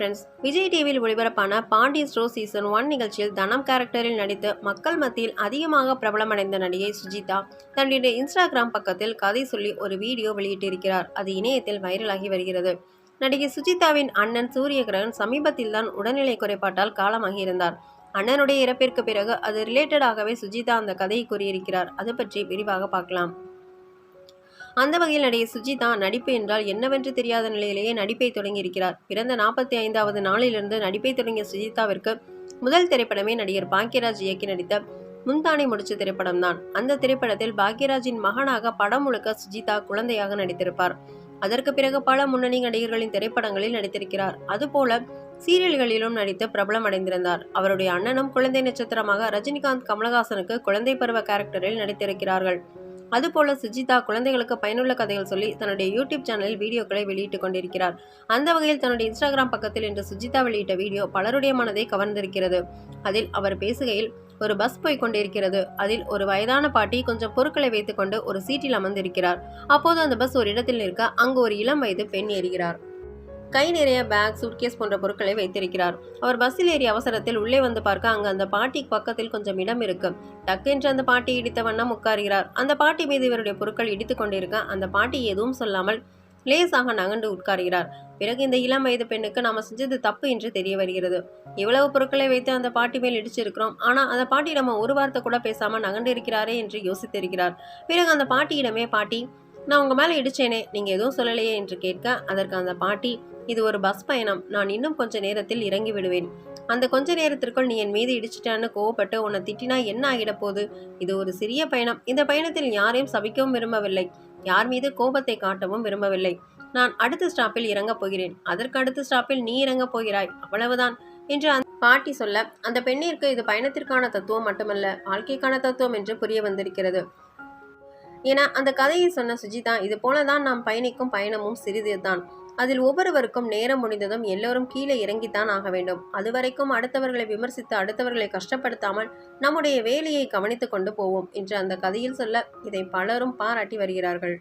Friends Vijay டிவியில் ஒளிபரப்பான Pandi ஸ்டோ season one நிகழ்ச்சியில் தனம் கேரக்டரில் நடித்து மக்கள் மத்தியில் அதிகமாக பிரபலமடைந்த நடிகை சுஜிதா தன்னுடைய இன்ஸ்டாகிராம் பக்கத்தில் கதை சொல்லி ஒரு வீடியோ வெளியிட்டிருக்கிறார். அது இணையத்தில் வைரலாகி வருகிறது. நடிகை சுஜிதாவின் அண்ணன் சூரியகிரகன் சமீபத்தில் தான் உடல்நிலை குறைபாட்டால் காலமாகியிருந்தார் அண்ணனுடைய இறப்பிற்கு பிறகு அது ரிலேட்டடாகவே சுஜிதா அந்த கதையை கூறியிருக்கிறார். அது பற்றி விரிவாக பார்க்கலாம். அந்த வகையில் நடிகை சுஜிதா நடிப்பு என்றால் என்னவென்று தெரியாத நிலையிலேயே நடிப்பை தொடங்கியிருக்கிறார். பிறந்த நாற்பத்தி ஐந்தாவது நாளிலிருந்து நடிப்பை தொடங்கிய சுஜிதாவிற்கு முதல் திரைப்படமே நடிகர் பாக்யராஜ் இயக்கி நடித்த முந்தானை முடிச்ச திரைப்படம்தான். அந்த திரைப்படத்தில் பாக்யராஜின் மகனாக படம் முழுக்க சுஜிதா குழந்தையாக நடித்திருப்பார். அதற்கு பிறகு பல முன்னணி நடிகர்களின் திரைப்படங்களில் நடித்திருக்கிறார். அதுபோல சீரியல்களிலும் நடித்து பிரபலம் அடைந்திருந்தார் அவருடைய அண்ணனும் குழந்தை நட்சத்திரமாக ரஜினிகாந்த் கமலஹாசனுக்கு குழந்தை பருவ கேரக்டரில் நடித்திருக்கிறார்கள். அதுபோல சுஜிதா குழந்தைகளுக்கு பயனுள்ள கதைகள் சொல்லி தன்னுடைய யூடியூப் சேனலில் வீடியோக்களை வெளியிட்டுக் கொண்டிருக்கிறார். அந்த வகையில் தன்னுடைய இன்ஸ்டாகிராம் பக்கத்தில் இன்று சுஜிதா வெளியிட்ட வீடியோ பலருடைய மனதை கவர்ந்திருக்கிறது. அதில் அவர் பேசுகையில் ஒரு பஸ் போய் கொண்டிருக்கிறது. அதில் ஒரு வயதான பாட்டி கொஞ்சம் பொருட்களை வைத்துக்கொண்டு ஒரு சீட்டில் அமர்ந்திருக்கிறார். அப்போது அந்த பஸ் ஒரு இடத்தில் நிற்க அங்கு ஒரு இளம் வயது பெண் ஏறுகிறார். கை நிறைய பேக் சூட்கேஸ் போன்ற பொருட்களை வைத்திருக்கிறார். அவர் பஸ்ஸில் ஏறி அவசரத்தில் உள்ளே வந்து பார்க்க அங்கு அந்த பாட்டி பக்கத்தில் கொஞ்சம் இடம் இருக்கு. டக்கென்று அந்த பாட்டி இடித்த வண்ணம் உட்காருகிறார். அந்த பாட்டி மீது இவருடைய பொருட்கள் இடித்து கொண்டிருக்க அந்த பாட்டி எதுவும் சொல்லாமல் லேசாக நகண்டு உட்காருகிறார். பிறகு இந்த இளம் வயது பெண்ணுக்கு நாம செஞ்சது தப்பு என்று தெரிய வருகிறது. இவ்வளவு பொருட்களை வைத்து அந்த பாட்டி மேல் இடிச்சிருக்கிறோம். ஆனா அந்த பாட்டி நம்ம ஒரு வார்த்தை கூட பேசாம நகண்டு இருக்கிறாரே என்று யோசித்திருக்கிறார். பிறகு அந்த பாட்டியிடமே பாட்டி நான் உங்க மேல இடிச்சேனே நீங்க எதுவும் சொல்லலையே என்று கேட்க அதற்கு அந்த பாட்டி இது ஒரு பஸ் பயணம். நான் இன்னும் கொஞ்ச நேரத்தில் இறங்கி விடுவேன். அந்த கொஞ்ச நேரத்திற்குள் நீ என் மீது இடிச்சிட்டான்னு கோவப்பட்டு உன்னை திட்டினா என்ன ஆகிடப்போகுது இது ஒரு சிறிய பயணம். இந்த பயணத்தில் யாரையும் சபிக்கவும் விரும்பவில்லை. யார் மீது கோபத்தை காட்டவும் விரும்பவில்லை. நான் அடுத்த ஸ்டாப்பில் இறங்கப் போகிறேன். அதற்கு அடுத்த ஸ்டாப்பில் நீ இறங்கப் போகிறாய். அவ்வளவுதான் என்று அந்த பாட்டி சொல்ல அந்த பெண்ணிற்கு இது பயணத்திற்கான தத்துவம் மட்டுமல்ல வாழ்க்கைக்கான தத்துவம் என்று புரிய வந்திருக்கிறது. என அந்த கதையை சொன்ன சுஜிதா இது போலதான் நாம் பயணிக்கும் பயணமும் சிறிது தான் அதில் ஒவ்வொருவருக்கும் நேரம் முடிந்ததும் எல்லோரும் கீழே இறங்கித்தான் ஆக வேண்டும். அதுவரைக்கும் அடுத்தவர்களை விமர்சித்து அடுத்தவர்களை கஷ்டப்படுத்தாமல் நம்முடைய வேலையை கவனித்து கொண்டு போவோம் என்று அந்த கதையில் சொல்ல இதை பலரும் பாராட்டி வருகிறார்கள்.